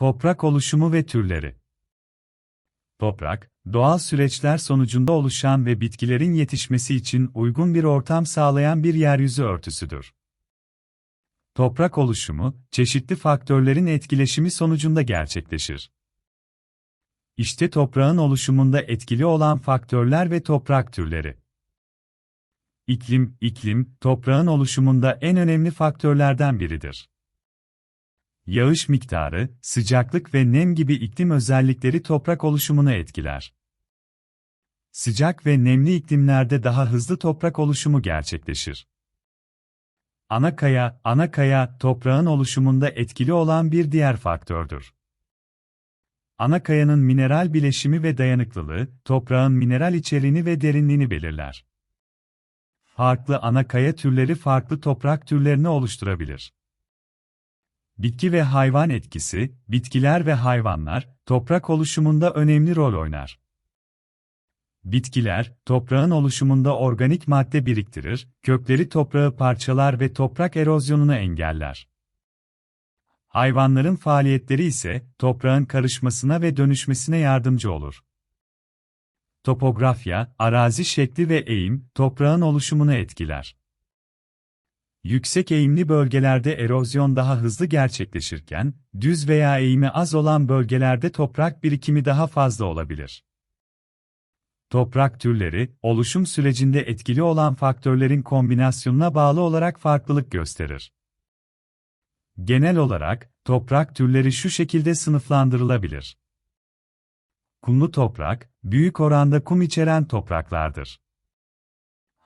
Toprak oluşumu ve türleri. Toprak, doğal süreçler sonucunda oluşan ve bitkilerin yetişmesi için uygun bir ortam sağlayan bir yeryüzü örtüsüdür. Toprak oluşumu, çeşitli faktörlerin etkileşimi sonucunda gerçekleşir. İşte toprağın oluşumunda etkili olan faktörler ve toprak türleri. İklim, iklim, toprağın oluşumunda en önemli faktörlerden biridir. Yağış miktarı, sıcaklık ve nem gibi iklim özellikleri toprak oluşumunu etkiler. Sıcak ve nemli iklimlerde daha hızlı toprak oluşumu gerçekleşir. Ana kaya, ana kaya, toprağın oluşumunda etkili olan bir diğer faktördür. Ana kayanın mineral bileşimi ve dayanıklılığı, toprağın mineral içeriğini ve derinliğini belirler. Farklı ana kaya türleri farklı toprak türlerini oluşturabilir. Bitki ve hayvan etkisi, bitkiler ve hayvanlar, toprak oluşumunda önemli rol oynar. Bitkiler, toprağın oluşumunda organik madde biriktirir, kökleri toprağı parçalar ve toprak erozyonunu engeller. Hayvanların faaliyetleri ise, toprağın karışmasına ve dönüşmesine yardımcı olur. Topografya, arazi şekli ve eğim, toprağın oluşumunu etkiler. Yüksek eğimli bölgelerde erozyon daha hızlı gerçekleşirken, düz veya eğimi az olan bölgelerde toprak birikimi daha fazla olabilir. Toprak türleri, oluşum sürecinde etkili olan faktörlerin kombinasyonuna bağlı olarak farklılık gösterir. Genel olarak, toprak türleri şu şekilde sınıflandırılabilir. Kumlu toprak, büyük oranda kum içeren topraklardır.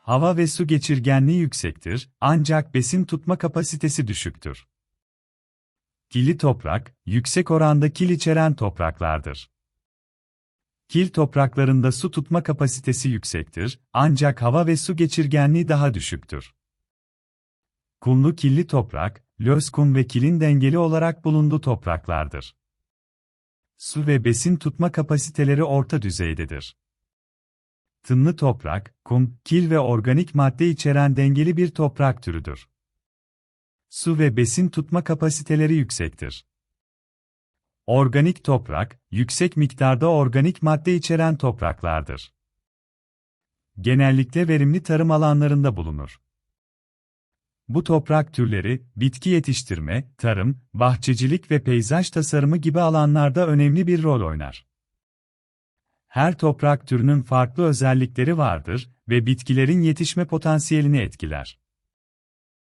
Hava ve su geçirgenliği yüksektir, ancak besin tutma kapasitesi düşüktür. Kili toprak, yüksek oranda kil içeren topraklardır. Kil topraklarında su tutma kapasitesi yüksektir, ancak hava ve su geçirgenliği daha düşüktür. Kumlu killi toprak, löz kum ve kilin dengeli olarak bulunduğu topraklardır. Su ve besin tutma kapasiteleri orta düzeydedir. Tınlı toprak, kum, kil ve organik madde içeren dengeli bir toprak türüdür. Su ve besin tutma kapasiteleri yüksektir. Organik toprak, yüksek miktarda organik madde içeren topraklardır. Genellikle verimli tarım alanlarında bulunur. Bu toprak türleri, bitki yetiştirme, tarım, bahçecilik ve peyzaj tasarımı gibi alanlarda önemli bir rol oynar. Her toprak türünün farklı özellikleri vardır ve bitkilerin yetişme potansiyelini etkiler.